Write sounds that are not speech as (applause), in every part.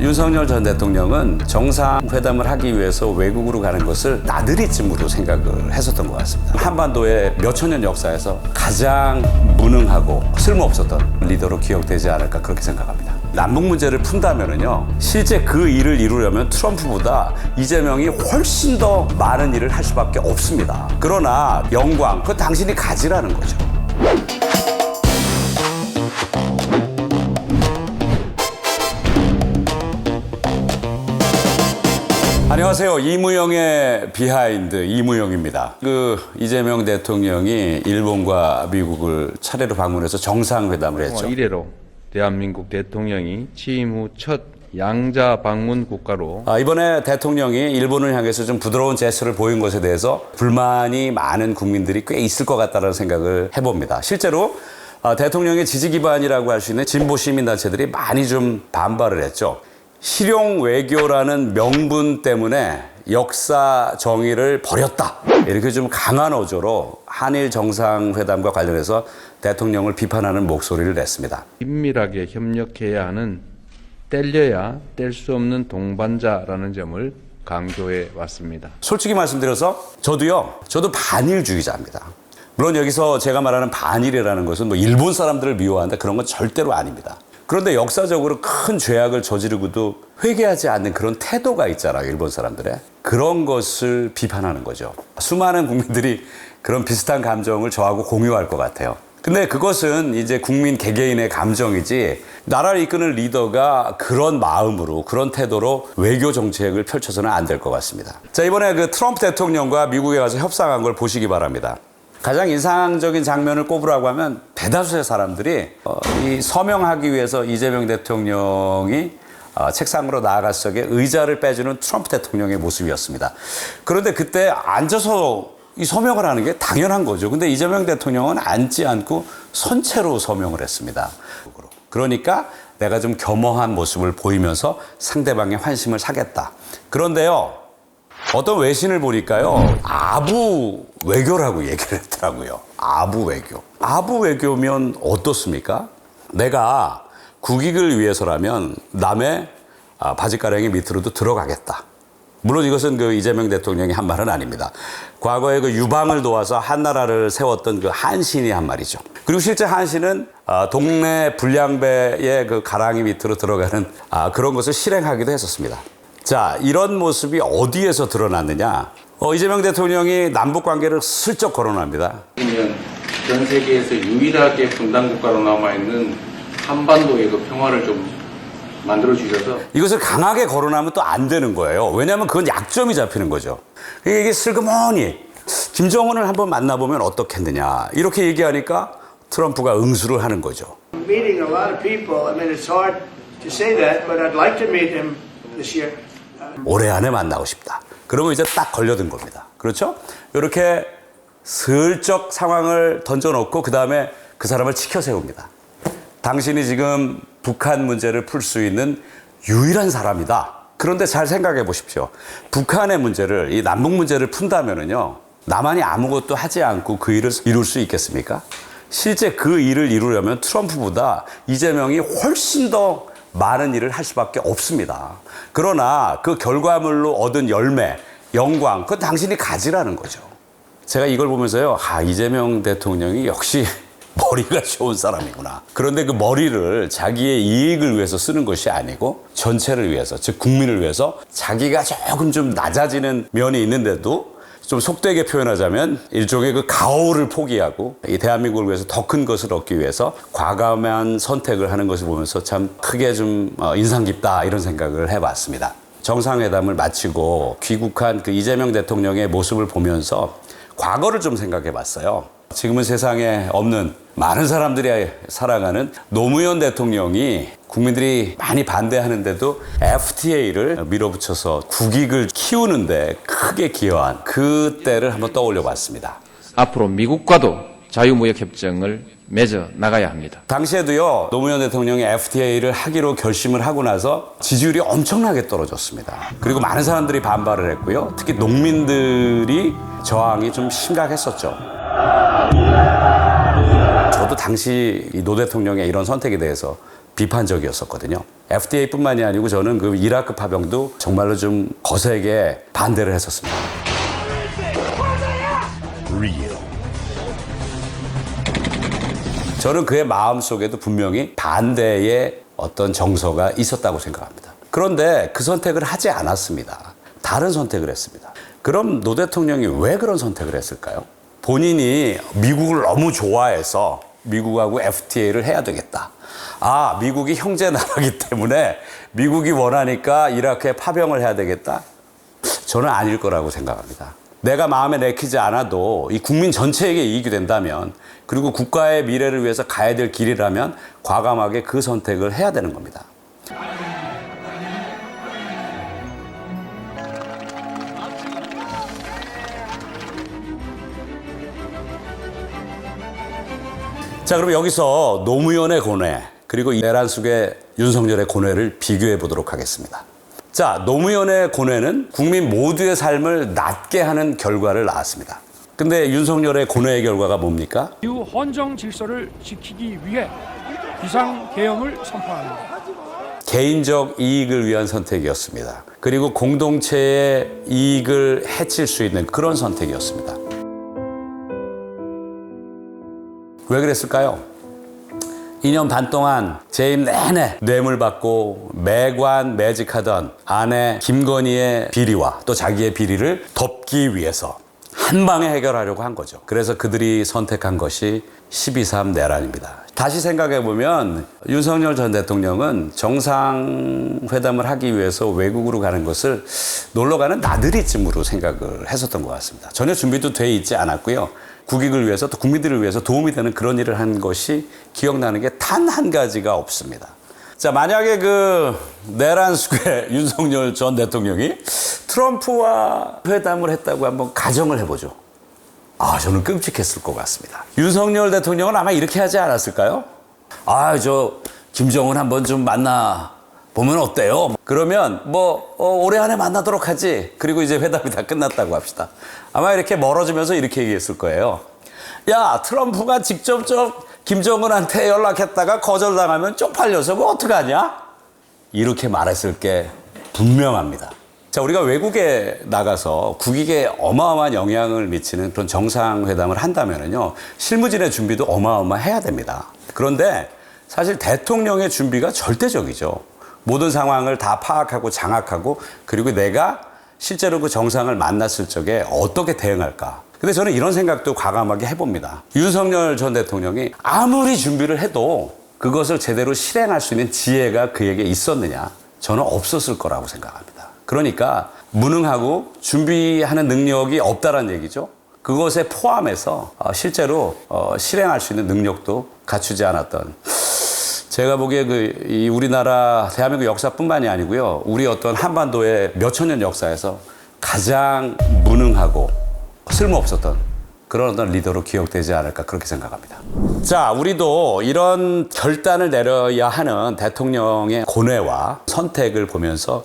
윤석열 전 대통령은 정상회담을 하기 위해서 외국으로 가는 것을 나들이쯤으로 생각을 했었던 것 같습니다. 한반도의 몇천 년 역사에서 가장 무능하고 쓸모없었던 리더로 기억되지 않을까 그렇게 생각합니다. 남북 문제를 푼다면은요, 실제 그 일을 이루려면 트럼프보다 이재명이 훨씬 더 많은 일을 할 수밖에 없습니다. 그러나 영광, 그건 당신이 가지라는 거죠. 안녕하세요. 이무영의 비하인드 이무영입니다. 그 이재명 대통령이 일본과 미국을 차례로 방문해서 정상회담을 했죠. 이래로 대한민국 대통령이 취임 후 첫 양자 방문 국가로 아, 이번에 대통령이 일본을 향해서 좀 부드러운 제스처를 보인 것에 대해서 불만이 많은 국민들이 꽤 있을 것 같다는 생각을 해봅니다. 실제로 아, 대통령의 지지 기반이라고 할 수 있는 진보 시민단체들이 많이 좀 반발을 했죠. 실용 외교라는 명분 때문에 역사 정의를 버렸다. 이렇게 좀 강한 어조로 한일 정상회담과 관련해서 대통령을 비판하는 목소리를 냈습니다. 긴밀하게 협력해야 하는 뗄려야 뗄 수 없는 동반자라는 점을 강조해 왔습니다. 솔직히 말씀드려서 저도요, 저도 반일주의자입니다. 물론 여기서 제가 말하는 반일이라는 것은 뭐 일본 사람들을 미워한다 그런 건 절대로 아닙니다. 그런데 역사적으로 큰 죄악을 저지르고도 회개하지 않는 그런 태도가 있잖아요, 일본 사람들의. 그런 것을 비판하는 거죠. 수많은 국민들이 그런 비슷한 감정을 저하고 공유할 것 같아요. 근데 그것은 이제 국민 개개인의 감정이지 나라를 이끄는 리더가 그런 마음으로 그런 태도로 외교 정책을 펼쳐서는 안 될 것 같습니다. 자, 이번에 그 트럼프 대통령과 미국에 가서 협상한 걸 보시기 바랍니다. 가장 인상적인 장면을 꼽으라고 하면 대다수의 사람들이 어, 이 서명하기 위해서 이재명 대통령이 어, 책상으로 나아갔을 적에 의자를 빼주는 트럼프 대통령의 모습이었습니다. 그런데 그때 앉아서 이 서명을 하는 게 당연한 거죠. 근데 이재명 대통령은 앉지 않고 선체로 서명을 했습니다. 그러니까 내가 좀 겸허한 모습을 보이면서 상대방의 환심을 사겠다. 그런데요, 어떤 외신을 보니까요, 아부 외교라고 얘기를 했더라고요. 아부 외교. 아부 외교면 어떻습니까? 내가 국익을 위해서라면 남의 아, 바지가랑이 밑으로도 들어가겠다. 물론 이것은 그 이재명 대통령이 한 말은 아닙니다. 과거에 그 유방을 도와서 한나라를 세웠던 그 한신이 한 말이죠. 그리고 실제 한신은 아, 동네 불량배의 그 가랑이 밑으로 들어가는 아, 그런 것을 실행하기도 했었습니다. 자, 이런 모습이 어디에서 드러났느냐? 어, 이재명 대통령이 남북 관계를 슬쩍 거론합니다. 면전 세계에서 유일하게 분단 국가로 남아 있는 한반도의 그 평화를 좀 만들어 주셔서 이것을 강하게 거론하면 또 안 되는 거예요. 왜냐하면 그건 약점이 잡히는 거죠. 이게 슬그머니 김정은을 한번 만나보면 어떻겠느냐 이렇게 얘기하니까 트럼프가 응수를 하는 거죠. meeting a lot of people. I mean, it's hard to say that, but I'd like to meet him this year. 올해 안에 만나고 싶다. 그러면 이제 딱 걸려든 겁니다. 그렇죠? 이렇게 슬쩍 상황을 던져놓고 그 다음에 그 사람을 치켜 세웁니다. 당신이 지금 북한 문제를 풀 수 있는 유일한 사람이다. 그런데 잘 생각해 보십시오. 북한의 문제를, 이 남북 문제를 푼다면은요, 나만이 아무것도 하지 않고 그 일을 이룰 수 있겠습니까? 실제 그 일을 이루려면 트럼프보다 이재명이 훨씬 더 많은 일을 할 수밖에 없습니다. 그러나 그 결과물로 얻은 열매, 영광, 그건 당신이 가지라는 거죠. 제가 이걸 보면서요, 아, 이재명 대통령이 역시 (laughs) 머리가 좋은 사람이구나. 그런데 그 머리를 자기의 이익을 위해서 쓰는 것이 아니고 전체를 위해서, 즉 국민을 위해서 자기가 조금 좀 낮아지는 면이 있는데도 좀 속되게 표현하자면 일종의 그 가오를 포기하고 이 대한민국을 위해서 더 큰 것을 얻기 위해서 과감한 선택을 하는 것을 보면서 참 크게 좀 어, 인상 깊다 이런 생각을 해봤습니다. 정상회담을 마치고 귀국한 그 이재명 대통령의 모습을 보면서 과거를 좀 생각해 봤어요. 지금은 세상에 없는 많은 사람들이 사랑하는 노무현 대통령이 국민들이 많이 반대하는데도 FTA를 밀어붙여서 국익을 키우는데 크게 기여한 그 때를 한번 떠올려 봤습니다. 앞으로 미국과도 자유무역 협정을 맺어 나가야 합니다. 당시에도요, 노무현 대통령이 FTA를 하기로 결심을 하고 나서 지지율이 엄청나게 떨어졌습니다. 그리고 많은 사람들이 반발을 했고요. 특히 농민들이 저항이 좀 심각했었죠. 저도 당시 이노 대통령의 이런 선택에 대해서 비판적이었었거든요. FDA뿐만이 아니고 저는 그 이라크 파병도 정말로 좀 거세게 반대를 했었습니다. 저는 그의 마음 속에도 분명히 반대의 어떤 정서가 있었다고 생각합니다. 그런데 그 선택을 하지 않았습니다. 다른 선택을 했습니다. 그럼 노 대통령이 왜 그런 선택을 했을까요? 본인이 미국을 너무 좋아해서 미국하고 FTA를 해야 되겠다. 아, 미국이 형제 나라기 때문에 미국이 원하니까 이라크에 파병을 해야 되겠다. 저는 아닐 거라고 생각합니다. 내가 마음에 내키지 않아도 이 국민 전체에게 이익이 된다면 그리고 국가의 미래를 위해서 가야 될 길이라면 과감하게 그 선택을 해야 되는 겁니다. 자, 그럼 여기서 노무현의 고뇌 그리고 내란 속의 윤석열의 고뇌를 비교해 보도록 하겠습니다. 자, 노무현의 고뇌는 국민 모두의 삶을 낫게 하는 결과를 낳았습니다. 근데 윤석열의 고뇌의 결과가 뭡니까? 이후 헌정 질서를 지키기 위해 비상 계엄을 선포합니다. 개인적 이익을 위한 선택이었습니다. 그리고 공동체의 이익을 해칠 수 있는 그런 선택이었습니다. 왜 그랬을까요? 2년 반 동안 재임 내내 뇌물 받고 매관 매직하던 아내 김건희의 비리와 또 자기의 비리를 덮기 위해서 한 방에 해결하려고 한 거죠. 그래서 그들이 선택한 것이 12.3 내란입니다. 다시 생각해 보면 윤석열 전 대통령은 정상회담을 하기 위해서 외국으로 가는 것을 놀러 가는 나들이쯤으로 생각을 했었던 것 같습니다. 전혀 준비도 돼 있지 않았고요. 국익을 위해서 또 국민들을 위해서 도움이 되는 그런 일을 한 것이 기억나는 게 단 한 가지가 없습니다. 자, 만약에 그 내란 숙의 (laughs) 윤석열 전 대통령이 트럼프와 회담을 했다고 한번 가정을 해보죠. 아, 저는 끔찍했을 것 같습니다. 윤석열 대통령은 아마 이렇게 하지 않았을까요? 아, 저 김정은 한번 좀 만나 보면 어때요? 그러면 뭐 어, 올해 안에 만나도록 하지. 그리고 이제 회담이 다 끝났다고 합시다. 아마 이렇게 멀어지면서 이렇게 얘기했을 거예요. 야, 트럼프가 직접 저 김정은한테 연락했다가 거절당하면 쪽팔려서 그거 어떡하냐? 이렇게 말했을 게 분명합니다. 자, 우리가 외국에 나가서 국익에 어마어마한 영향을 미치는 그런 정상회담을 한다면은요, 실무진의 준비도 어마어마해야 됩니다. 그런데 사실 대통령의 준비가 절대적이죠. 모든 상황을 다 파악하고 장악하고 그리고 내가 실제로 그 정상을 만났을 적에 어떻게 대응할까. 근데 저는 이런 생각도 과감하게 해봅니다. 윤석열 전 대통령이 아무리 준비를 해도 그것을 제대로 실행할 수 있는 지혜가 그에게 있었느냐? 저는 없었을 거라고 생각합니다. 그러니까 무능하고 준비하는 능력이 없다는 얘기죠. 그것에 포함해서 어, 실제로 어, 실행할 수 있는 능력도 갖추지 않았던 제가 보기에 그, 이 우리나라 대한민국 역사뿐만이 아니고요. 우리 어떤 한반도의 몇천 년 역사에서 가장 무능하고 쓸모없었던 그런 어떤 리더로 기억되지 않을까 그렇게 생각합니다. 자, 우리도 이런 결단을 내려야 하는 대통령의 고뇌와 선택을 보면서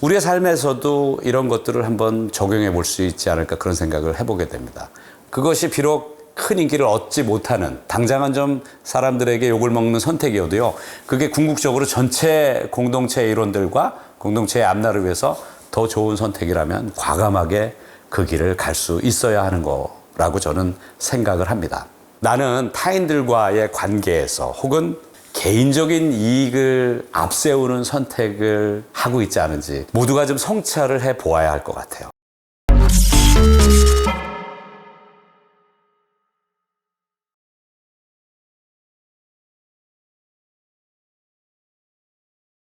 우리의 삶에서도 이런 것들을 한번 적용해 볼 수 있지 않을까 그런 생각을 해보게 됩니다. 그것이 비록 큰 인기를 얻지 못하는 당장은 좀 사람들에게 욕을 먹는 선택이어도요. 그게 궁극적으로 전체 공동체 일원들과 공동체의 앞날을 위해서 더 좋은 선택이라면 과감하게 그 길을 갈 수 있어야 하는 거라고 저는 생각을 합니다. 나는 타인들과의 관계에서 혹은 개인적인 이익을 앞세우는 선택을 하고 있지 않은지 모두가 좀 성찰을 해 보아야 할 것 같아요.